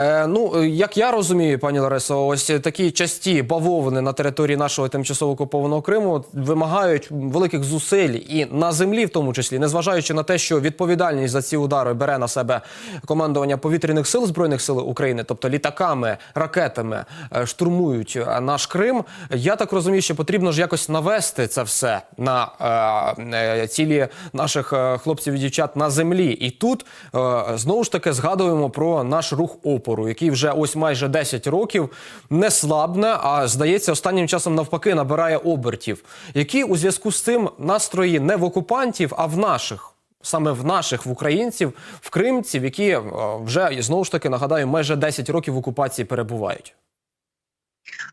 Е, ну, як я розумію, пані Ларисо, ось такі часті бавовни на території нашого тимчасово окупованого Криму вимагають великих зусиль і на землі, в тому числі, незважаючи на те, що відповідальність за ці удари бере на себе командування повітряних сил збройних сил України, тобто літаками, ракетами е, штурмують е, наш Крим. Я так розумію, що потрібно ж якось навести це все на е, цілі наших хлопців і дівчат на землі. І тут е, знову ж таки згадуємо про наш рух опору, який вже ось майже 10 років не слабне, а здається, останнім часом навпаки набирає обертів. Які у зв'язку з цим настрої не в окупантів, а в наших. Саме в наших в українців, в кримців, які е, вже знову ж таки нагадаю, майже 10 років в окупації перебувають.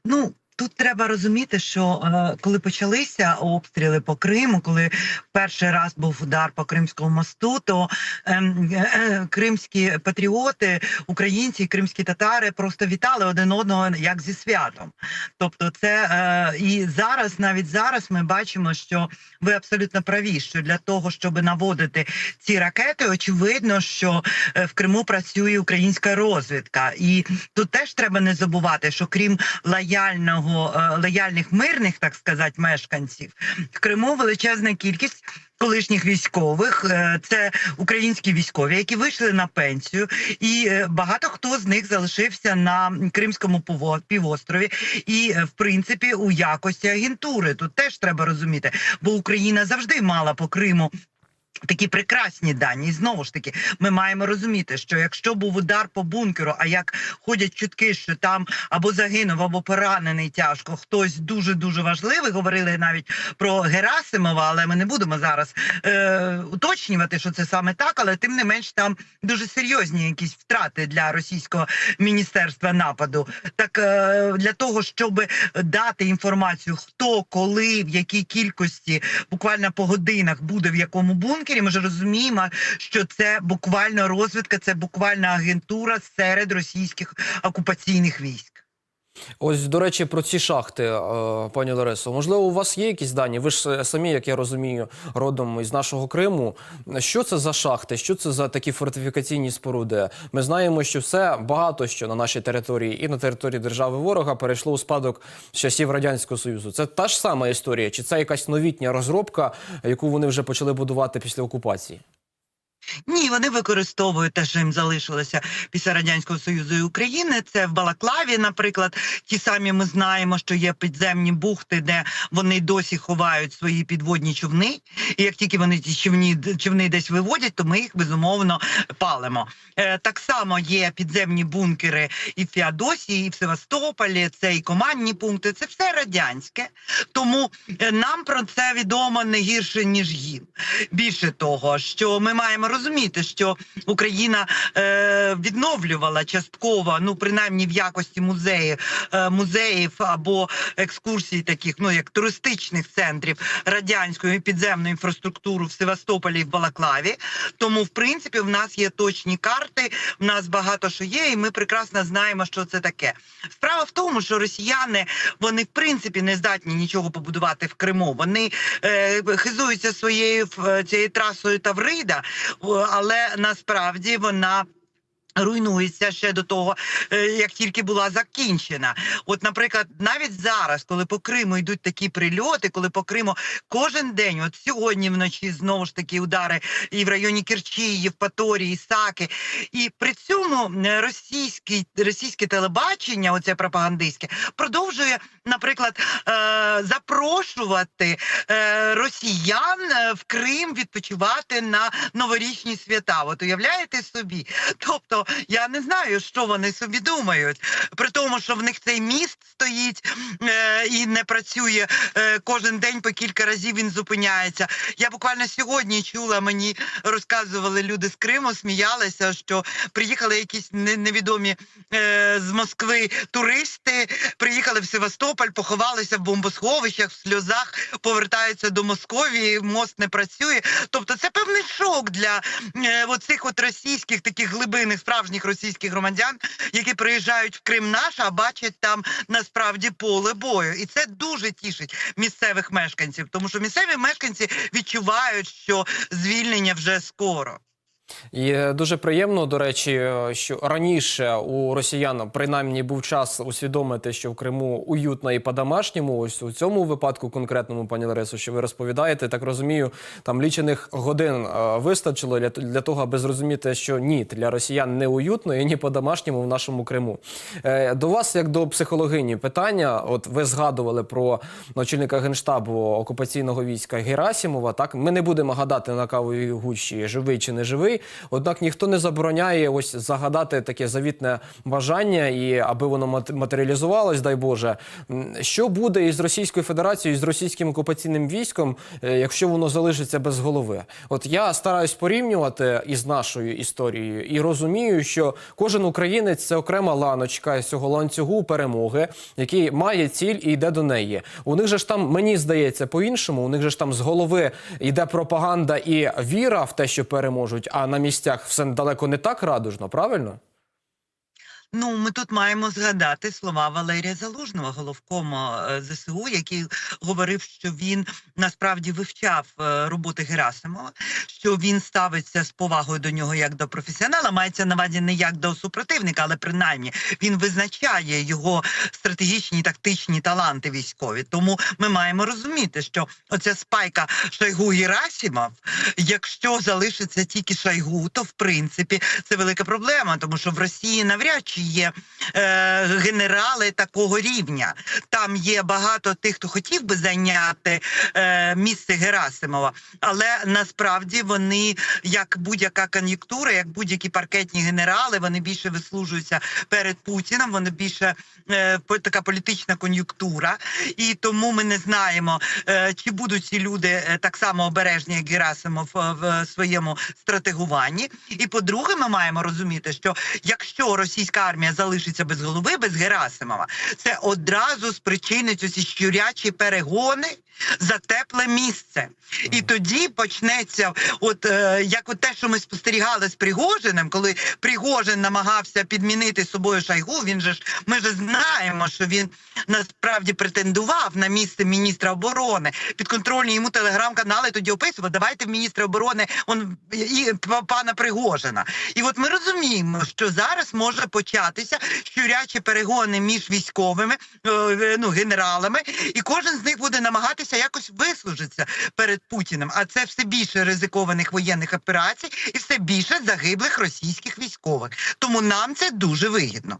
Ну тут треба розуміти, що е, коли почалися обстріли по Криму, коли перший раз був удар по Кримському мосту, то е, е, кримські патріоти, українці кримські татари просто вітали один одного як зі святом. Тобто, це е, і зараз, навіть зараз, ми бачимо, що ви абсолютно праві, що для того, щоб наводити ці ракети, очевидно, що е, в Криму працює українська розвідка, і тут теж треба не забувати, що крім лояльного е, лояльних мирних, так сказати, мешканців в Криму величезна кількість. Колишніх військових Е, це українські військові, які вийшли на пенсію, і е, багато хто з них залишився на Кримському піво- півострові, і в принципі у якості агентури тут теж треба розуміти, бо Україна завжди мала по Криму. Такі прекрасні дані, і знову ж таки, ми маємо розуміти, що якщо був удар по бункеру, а як ходять чутки, що там або загинув, або поранений тяжко, хтось дуже дуже важливий. Говорили навіть про Герасимова, але ми не будемо зараз е, уточнювати, що це саме так. Але тим не менш там дуже серйозні якісь втрати для російського міністерства нападу. Так е, для того, щоб дати інформацію, хто коли, в якій кількості, буквально по годинах буде в якому бункері, ми ж розуміємо, що це буквально розвідка, це буквально агентура серед російських окупаційних військ. Ось, до речі, про ці шахти, е, пані Ларисо. Можливо, у вас є якісь дані? Ви ж самі, як я розумію, родом із нашого Криму. Що це за шахти? Що це за такі фортифікаційні споруди? Ми знаємо, що все багато що на нашій території і на території держави ворога перейшло у спадок з часів радянського союзу. Це та ж сама історія, чи це якась новітня розробка, яку вони вже почали будувати після окупації? Ні, вони використовують те, що їм залишилося після радянського союзу і України. Це в Балаклаві, наприклад, ті самі ми знаємо, що є підземні бухти, де вони досі ховають свої підводні човни. І як тільки вони ті човні човни десь виводять, то ми їх безумовно палимо. Е, так само є підземні бункери і в Феодосії, і в Севастополі. Це і командні пункти. Це все радянське. Тому е, нам про це відомо не гірше ніж їм. Більше того, що ми маємо розуміти, що Україна е, відновлювала частково, ну принаймні в якості музеїв, е, музеїв або екскурсій, таких ну як туристичних центрів радянської підземної інфраструктури в Севастополі і в Балаклаві. Тому, в принципі, в нас є точні карти, в нас багато що є, і ми прекрасно знаємо, що це таке. Справа в тому, що росіяни вони в принципі не здатні нічого побудувати в Криму. Вони е, хизуються своєю цією трасою Таврида, але насправді вона. Руйнується ще до того, е, як тільки була закінчена. От, наприклад, навіть зараз, коли по Криму йдуть такі прильоти, коли по Криму кожен день, от сьогодні вночі знову ж таки удари і в районі Керчі, і Євпаторії, Саки, і при цьому е, російський російське телебачення, оце пропагандистське, продовжує, наприклад, е, запрошувати е, росіян в Крим відпочивати на новорічні свята. От уявляєте собі? Тобто я не знаю, що вони собі думають. При тому, що в них цей міст стоїть е, і не працює е, кожен день по кілька разів він зупиняється. Я буквально сьогодні чула, мені розказували люди з Криму, сміялися, що приїхали якісь не- невідомі е, з Москви туристи, приїхали в Севастополь, поховалися в бомбосховищах, в сльозах, повертаються до Московії, мост не працює. Тобто це певний шок для е, оцих от російських таких глибинних справжніх російських громадян, які приїжджають в Крим наш, а бачать там насправді поле бою. І це дуже тішить місцевих мешканців, тому що місцеві мешканці відчувають, що звільнення вже скоро. І е, дуже приємно, до речі, е, що раніше у росіян принаймні був час усвідомити, що в Криму уютно і по-домашньому. Ось у цьому випадку конкретному, пані Ларисо, що ви розповідаєте, так розумію, там лічених годин е, вистачило для, для того, аби зрозуміти, що ні, для росіян не уютно і ні по-домашньому в нашому Криму. До вас, як до психологині, питання. От ви згадували про начальника генштабу окупаційного війська Герасімова. Так ми не будемо гадати на кавовій гущі, живий чи не живий. Однак ніхто не забороняє ось загадати таке завітне бажання, і аби воно мат- матеріалізувалось, дай Боже. Що буде із Російською Федерацією, з російським окупаційним військом, е, якщо воно залишиться без голови? От я стараюсь порівнювати із нашою історією і розумію, що кожен українець це окрема ланочка цього ланцюгу перемоги, який має ціль і йде до неї. У них же ж там, мені здається, по-іншому. У них же ж там з голови йде пропаганда і віра в те, що переможуть, а на місцях все далеко не так радужно, правильно? Ну, ми тут маємо згадати слова Валерія Залужного, головкома е, ЗСУ, який говорив, що він насправді вивчав е, роботи Герасимова, що він ставиться з повагою до нього як до професіонала. Мається на увазі не як до супротивника, але принаймні він визначає його стратегічні тактичні таланти військові. Тому ми маємо розуміти, що оця спайка Шойгу Герасимов, якщо залишиться тільки Шойгу, то в принципі це велика проблема, тому що в Росії навряд чи є е, генерали такого рівня. Там є багато тих, хто хотів би зайняти е, місце Герасимова, але насправді вони, як будь-яка кон'юнктура, як будь-які паркетні генерали, вони більше вислужуються перед Путіним. Вони більше е, така політична кон'юнктура, і тому ми не знаємо, е, чи будуть ці люди е, так само обережні, як Герасимов е, в своєму стратегуванні. І по-друге, ми маємо розуміти, що якщо російська армія залишиться без голови, без Герасимова, це одразу спричинить усі щурячі перегони за тепле місце. І тоді почнеться, от е, як от те, що ми спостерігали з Пригожиним, коли Пригожин намагався підмінити собою Шайгу. Він же ж ми ж знаємо, що він насправді претендував на місце міністра оборони. Підконтрольні йому телеграм-канали тоді описували, давайте в міністра оборони он і пана Пригожина. І от ми розуміємо, що зараз може початися щурячі перегони між військовими е, ну, генералами, і кожен з них буде намагатися якось вислужитися перед Путіним. А це все більше ризикованих воєнних операцій і все більше загиблих російських військових. Тому нам це дуже вигідно.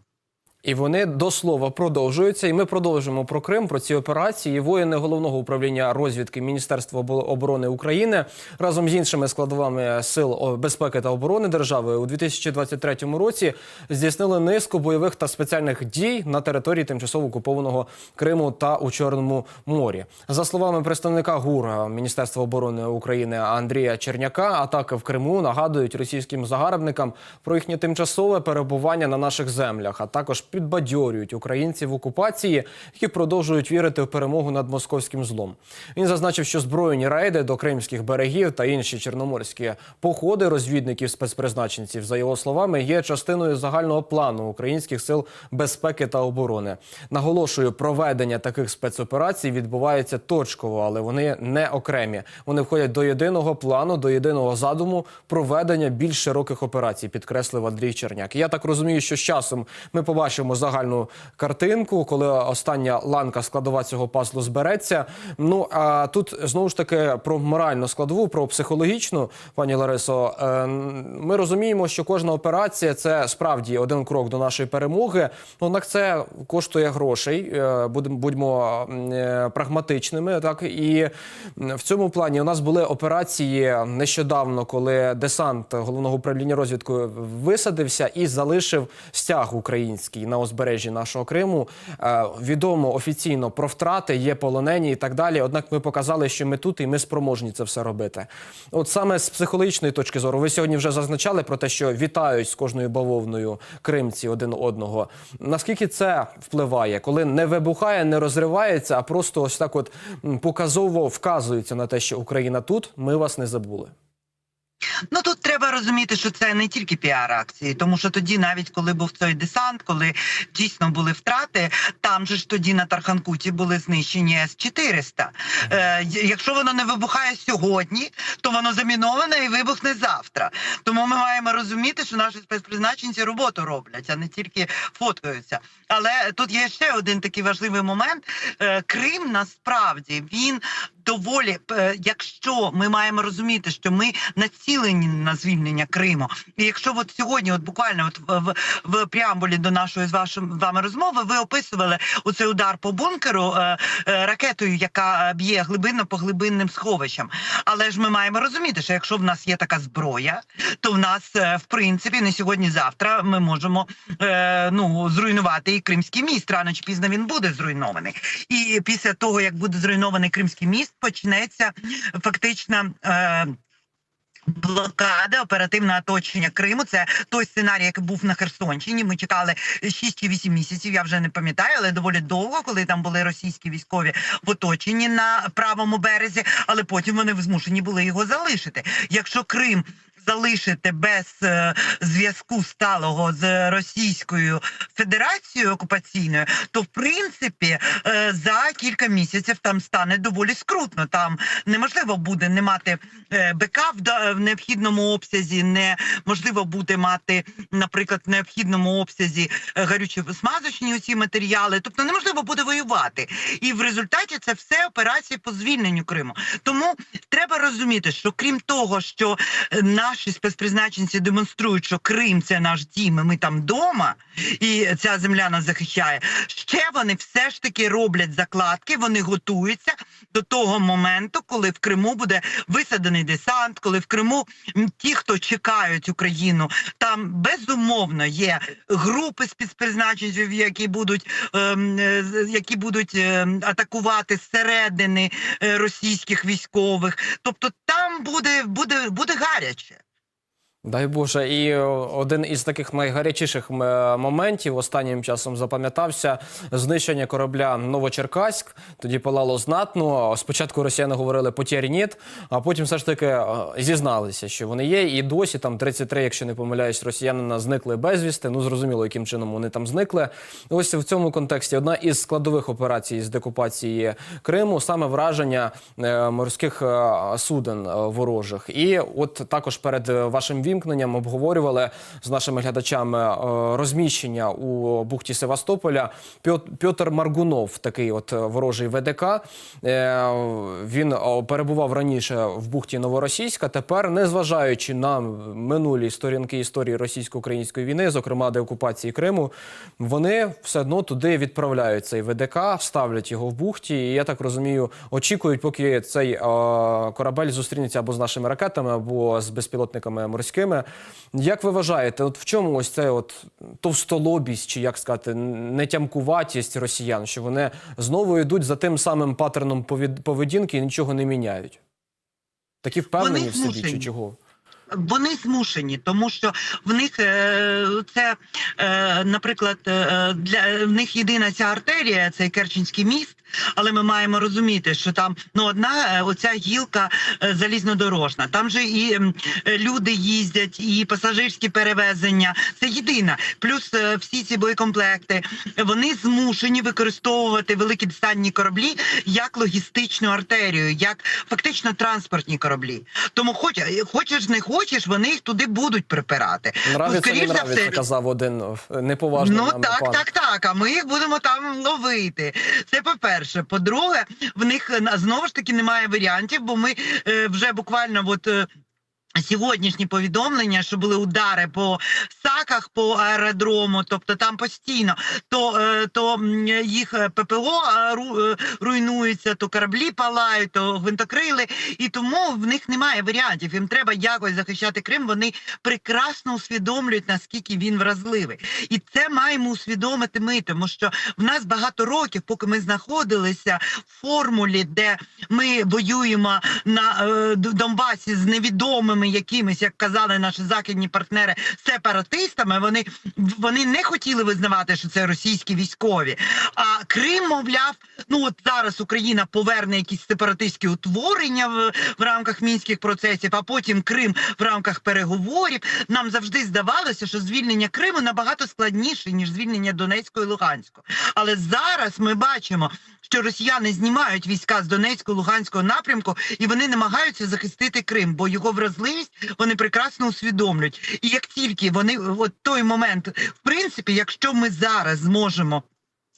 І вони до слова продовжуються. І ми продовжимо про Крим, про ці операції. Воїни головного управління розвідки Міністерства обо- оборони України разом з іншими складовими сил безпеки та оборони держави у 2023 році здійснили низку бойових та спеціальних дій на території тимчасово окупованого Криму та у Чорному морі. За словами представника ГУР Міністерства оборони України Андрія Черняка, атаки в Криму нагадують російським загарбникам про їхнє тимчасове перебування на наших землях, а також підбадьорюють українців в окупації, які продовжують вірити в перемогу над московським злом. Він зазначив, що збройні рейди до кримських берегів та інші чорноморські походи розвідників спецпризначенців, за його словами, є частиною загального плану українських сил безпеки та оборони. Наголошую, проведення таких спецоперацій відбувається точково, але вони не окремі. Вони входять до єдиного плану, до єдиного задуму проведення більш широких операцій, підкреслив Андрій Черняк. Я так розумію, що з часом ми побачимо загальну картинку, коли остання ланка складова цього пазлу збереться. Ну а тут знову ж таки про моральну складову, про психологічну, пані Ларисо. Е, Ми розуміємо, що кожна операція це справді один крок до нашої перемоги. Однак це коштує грошей. Е, Будемо будьмо е, прагматичними. Так і в цьому плані у нас були операції нещодавно, коли десант головного управління розвідкою висадився і залишив стяг український на узбережжі нашого Криму. Е, Відомо офіційно про втрати, є полонені і так далі. Однак ми показали, що ми тут і ми спроможні це все робити. От саме з психологічної точки зору, ви сьогодні вже зазначали про те, що вітають з кожною бавовною кримці один одного. Наскільки це впливає, коли не вибухає, не розривається, а просто ось так, от показово вказується на те, що Україна тут, ми вас не забули. Ну тут треба розуміти, що це не тільки піар-акції, тому що тоді, навіть коли був цей десант, коли дійсно були втрати, там же ж тоді на Тарханкуті були знищені С-400. Е, якщо воно не вибухає сьогодні, то воно заміноване і вибухне завтра. Тому ми маємо розуміти, що наші спецпризначенці роботу роблять, а не тільки фоткаються. Але тут є ще один такий важливий момент. Е, Крим насправді він доволі, е, якщо ми маємо розуміти, що ми націлені на звільнення Криму, і якщо от сьогодні, от буквально от в, в, в преамбулі до нашої з вашим з вами розмови, ви описували оцей удар по бункеру е, е, ракетою, яка б'є глибинно по глибинним сховищам. Але ж ми маємо розуміти, що якщо в нас є така зброя, то в нас е, в принципі не сьогодні-завтра ми можемо е, ну зруйнувати і Кримський міст. Рано чи пізно він буде зруйнований. І після того, як буде зруйнований Кримський міст, почнеться фактично. Е, Блокада, оперативне оточення Криму. Це той сценарій, який був на Херсонщині. Ми чекали 6 чи 8 місяців. Я вже не пам'ятаю, але доволі довго, коли там були російські військові в оточенні на правому березі, але потім вони змушені були його залишити. Якщо Крим залишити без е, зв'язку сталого з Російською Федерацією окупаційною, то в принципі е, за кілька місяців там стане доволі скрутно. Там неможливо буде не мати е, БК в, необхідному обсязі, неможливо буде мати, наприклад, в необхідному обсязі гарючі смазочні усі матеріали. Тобто неможливо буде воювати. І в результаті це все операції по звільненню Криму. Тому треба розуміти, що крім того, що е, наші спецпризначенці демонструють, що Крим це наш дім, і ми там вдома, і ця земля нас захищає. Ще вони все ж таки роблять закладки, вони готуються до того моменту, коли в Криму буде висаdeний десант, коли в Криму ті, хто чекають Україну, там безумовно є групи спецпризначенців, які будуть ем, е, які будуть ем, атакувати зсередини е, російських військових. Тобто там буде, буде, буде гаряче. Дай Боже, і е, один із таких найгарячіших е, моментів останнім часом запам'ятався знищення корабля Новочеркаськ. Тоді палало знатно. Спочатку росіяни говорили «потєр нет», а потім все ж таки е, зізналися, що вони є. І досі там 33, якщо не помиляюсь, росіянина зникли безвісти. Ну зрозуміло, яким чином вони там зникли. Ось в цьому контексті одна із складових операцій з декупації Криму саме враження морських суден ворожих. І от також перед вашим вімкненням обговорювали з нашими глядачами е, розміщення у бухті Севастополя. Пьот- Пьотр Маргунов, такий от е, ворожий ВДК. е, Він перебував раніше в бухті Новоросійська. Тепер, незважаючи на минулі сторінки історії російсько-української війни, зокрема деокупації Криму, вони все одно туди відправляють цей ВДК, ставлять його в бухті. І я так розумію, очікують, поки цей корабель зустрінеться або з нашими ракетами, або з безпілотниками морськими. Як ви вважаєте, от в чому ось це от товстолобість, чи як сказати, нетямкуватість росіян, що вони знову йдуть за тим самим паттерном поведінки і нічого не міняють? Такі впевнені в собі, чи чого? Вони змушені, тому що в них е, це, е, наприклад, е, для в них єдина ця артерія, цей Керченський міст. Але ми маємо розуміти, що там ну одна е, оця гілка е, залізнодорожна. Там же і е, люди їздять, і пасажирські перевезення. Це єдина. Плюс всі ці боєкомплекти вони змушені використовувати великі десантні кораблі як логістичну артерію, як фактично транспортні кораблі. Тому хоч хочеш не хочеш, вони їх туди будуть припирати. Нравиться, скоріш не за нравиться, все, казав один неповажний Ну нами так, пан. так, так. А ми їх будемо там ловити. Це по-перше. По-друге, в них е, знову ж таки немає варіантів, бо ми е, вже буквально от. Сьогоднішні повідомлення, що були удари по саках по аеродрому, тобто там постійно, то, е, то їх е, ППО е, ру- руйнується, то кораблі палають, то гвинтокрили, і тому в них немає варіантів. Їм треба якось захищати Крим. Вони прекрасно усвідомлюють наскільки він вразливий, і це маємо усвідомити ми, тому що в нас багато років, поки ми знаходилися в формулі, де ми воюємо на Донбасі з невідомими якимись, як казали наші західні партнери, сепаратистами. Вони вони не хотіли визнавати, що це російські військові. А Крим, мовляв, ну от зараз Україна поверне якісь сепаратистські утворення в, в рамках мінських процесів, а потім Крим в рамках переговорів. Нам завжди здавалося, що звільнення Криму набагато складніше ніж звільнення Донецького і Луганського. Але зараз ми бачимо, що росіяни знімають війська з Донецького Луганського напрямку, і вони намагаються захистити Крим, бо його вразливість вони прекрасно усвідомлюють. І як тільки вони от той момент, в принципі, якщо ми зараз зможемо.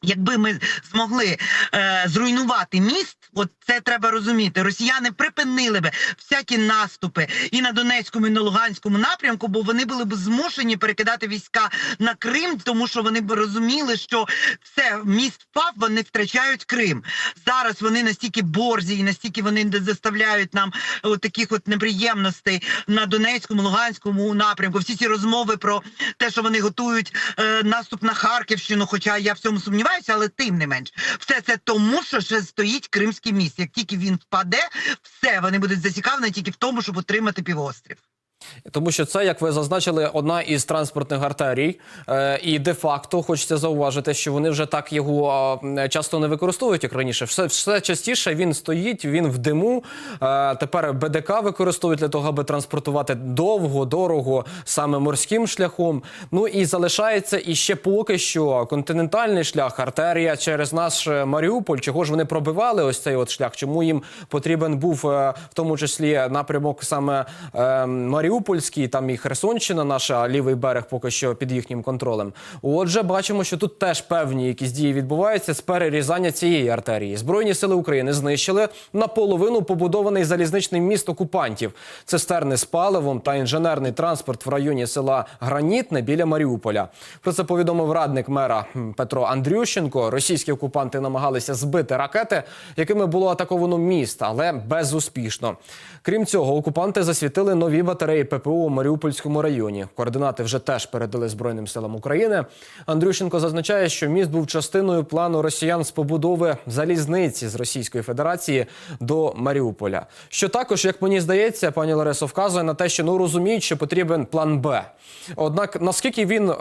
Якби ми змогли е, зруйнувати міст, от це треба розуміти. Росіяни припинили би всякі наступи і на Донецькому, і на Луганському напрямку, бо вони були б змушені перекидати війська на Крим, тому що вони б розуміли, що все міст впав, вони втрачають Крим. Зараз вони настільки борзі і настільки вони заставляють нам от таких от неприємностей на Донецькому, Луганському напрямку. Всі ці розмови про те, що вони готують е, наступ на Харківщину, хоча я в цьому сумніваюся, але тим не менш, все це тому, що ще стоїть Кримський міст. Як тільки він впаде, все вони будуть зацікавлені тільки в тому, щоб отримати півострів. Тому що це, як ви зазначили, одна із транспортних артерій, е, і де-факто хочеться зауважити, що вони вже так його часто не використовують, як раніше. Все, все частіше він стоїть, він в диму. Е, тепер БДК використовують для того, аби транспортувати довго, дорого, саме морським шляхом. Ну і залишається і ще поки що континентальний шлях, артерія через наш е, Маріуполь. Чого ж вони пробивали ось цей от шлях? Чому їм потрібен був в тому числі напрямок саме е, Маріупольський, там і Херсонщина, наша лівий берег поки що під їхнім контролем. Отже, бачимо, що тут теж певні якісь дії відбуваються з перерізання цієї артерії. Збройні сили України знищили наполовину побудований залізничний міст окупантів, цистерни з паливом та інженерний транспорт в районі села Гранітне біля Маріуполя. Про це повідомив радник мера Петро Андрющенко. Російські окупанти намагалися збити ракети, якими було атаковано міст, але безуспішно. Крім цього, окупанти засвітили нові батареї ППО у Маріупольському районі. Координати вже теж передали Збройним силам України. Андрющенко зазначає, що міст був частиною плану росіян з побудови залізниці з Російської Федерації до Маріуполя. Що також, як мені здається, пані Ларисо, вказує на те, що ну розуміють, що потрібен план Б. Однак наскільки він, е,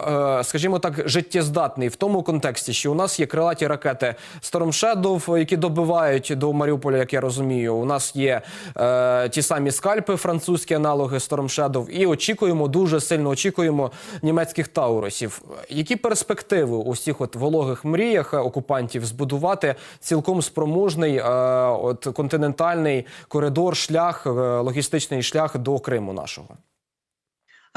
скажімо так, життєздатний в тому контексті, що у нас є крилаті ракети Storm Shadow, які добивають до Маріуполя, як я розумію. У нас є е, ті самі скальпи, французькі аналоги Storm Shadow, і очікуємо дуже сильно очікуємо німецьких таурусів. Які перспективи у всіх от вологих мріях окупантів збудувати цілком спроможний е, от континентальний коридор, шлях, е, логістичний шлях до Криму нашого?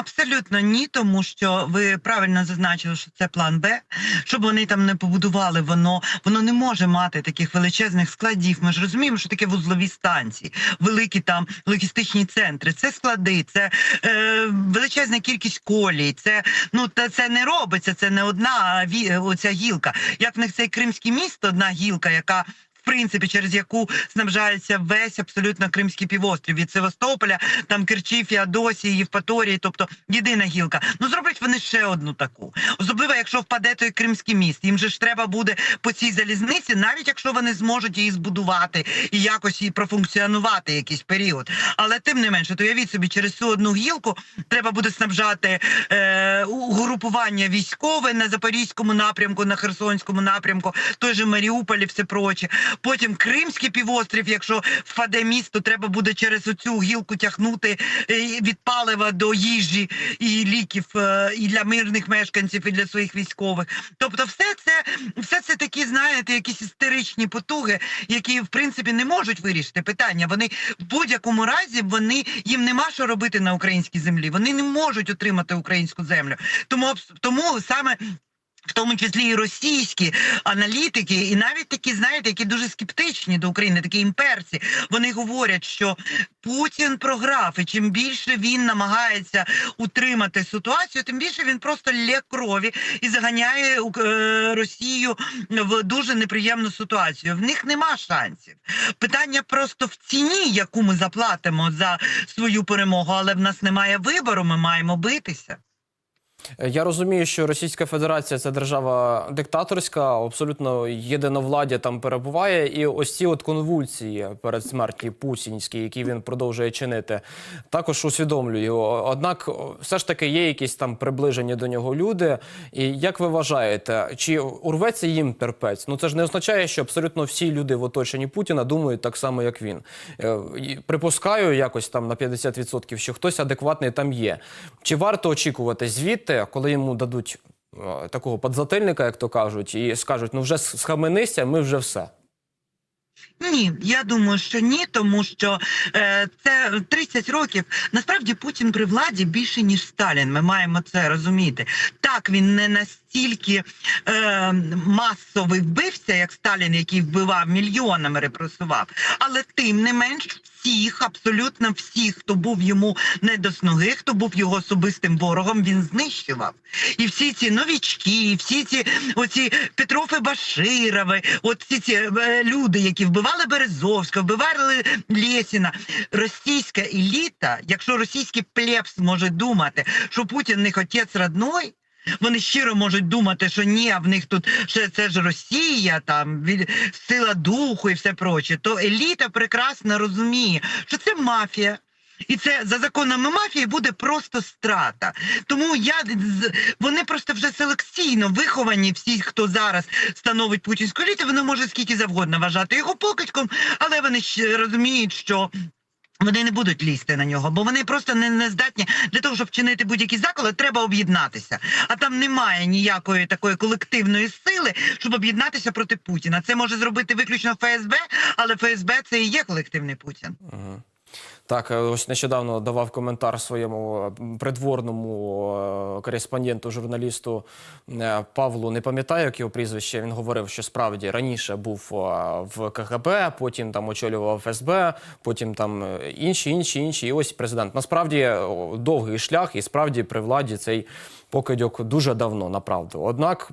Абсолютно ні, тому що ви правильно зазначили, що це план Б. Щоб вони там не побудували, воно воно не може мати таких величезних складів. Ми ж розуміємо, що таке вузлові станції, великі там логістичні центри. Це склади, це е, величезна кількість колій. Це ну та це не робиться. Це не одна ві, оця гілка. Як в них цей кримський міст, одна гілка, яка в принципі, через яку снабжається весь абсолютно Кримський півострів від Севастополя, там Керчі, Феодосії, Євпаторії, тобто єдина гілка. Ну зроблять вони ще одну таку. Особливо, якщо впаде той Кримський міст. Їм же ж треба буде по цій залізниці, навіть якщо вони зможуть її збудувати і якось її профункціонувати якийсь період. Але тим не менше, то уявіть собі, через цю одну гілку треба буде снабжати е, угрупування військове на Запорізькому напрямку, на Херсонському напрямку, той же Маріуполь все проче. Потім Кримський півострів, якщо впаде місто, треба буде через оцю гілку тягнути е, від палива до їжі і ліків е, і для мирних мешканців, і для своїх військових. Тобто, все це, все це такі, знаєте, якісь істеричні потуги, які в принципі не можуть вирішити питання. Вони в будь-якому разі вони їм нема що робити на українській землі. Вони не можуть отримати українську землю. Тому тому саме. В тому числі і російські аналітики, і навіть такі, знаєте, які дуже скептичні до України, такі імперці. Вони говорять, що Путін програв, і чим більше він намагається утримати ситуацію, тим більше він просто лє крові і заганяє е, Росію в дуже неприємну ситуацію. В них нема шансів. Питання просто в ціні, яку ми заплатимо за свою перемогу, але в нас немає вибору. Ми маємо битися. Я розумію, що Російська Федерація це держава диктаторська, абсолютно єдиновладдя там перебуває, і ось ці от конвульсії перед смерті путінські, які він продовжує чинити, також усвідомлюю. Однак, все ж таки є якісь там приближені до нього люди. І як ви вважаєте, чи урветься їм терпець? Ну це ж не означає, що абсолютно всі люди в оточенні Путіна думають так само, як він. Е, Припускаю якось там на 50%, що хтось адекватний там є. Чи варто очікувати звідти, коли йому дадуть е, такого подзатильника, як то кажуть, і скажуть, ну вже схаменися, ми вже все. Ні, я думаю, що ні, тому що е, це 30 років. Насправді Путін при владі більше ніж Сталін. Ми маємо це розуміти. Так він не настільки е, масовий вбивця, як Сталін, який вбивав мільйонами, репресував, але тим не менш. Всіх, абсолютно всіх, хто був йому не до сноги, хто був його особистим ворогом, він знищував. І всі ці новічки, і всі ці оці Петрофи Баширови, от всі ці е, люди, які вбивали Березовського, вбивали Лєсіна. Російська еліта, якщо російський плебс може думати, що Путін них отець родной, вони щиро можуть думати, що ні, а в них тут ще це ж Росія, там від сила духу і все проче. То еліта прекрасно розуміє, що це мафія. І це за законами мафії буде просто страта. Тому я вони просто вже селекційно виховані. Всі, хто зараз становить путінську еліту, вони можуть скільки завгодно вважати його покидьком, але вони ще розуміють, що. Вони не будуть лізти на нього, бо вони просто не, не здатні для того, щоб вчинити будь-які заколи, треба об'єднатися. А там немає ніякої такої колективної сили, щоб об'єднатися проти Путіна. Це може зробити виключно ФСБ, але ФСБ це і є колективний Путін. Так, е, ось нещодавно давав коментар своєму е, придворному е, кореспонденту, журналісту Павлу. Не пам'ятаю, як його прізвище. Він говорив, що справді раніше був в КГБ, потім там очолював ФСБ, потім там інші, інші, інші. І ось президент. Насправді довгий шлях, і справді при владі цей покидьок дуже давно, направду. Однак.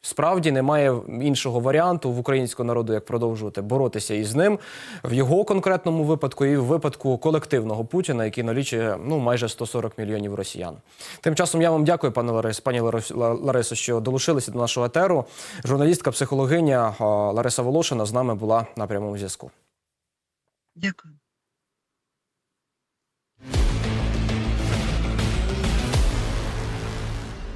Справді немає іншого варіанту в українського народу, як продовжувати боротися із ним в його конкретному випадку і в випадку колективного Путіна, який налічує ну майже 140 мільйонів росіян. Тим часом я вам дякую, пане Ларис, пані Ларисо, що долучилися до нашого етеру. Журналістка, психологиня Лариса Волошина з нами була на прямому зв'язку. Дякую.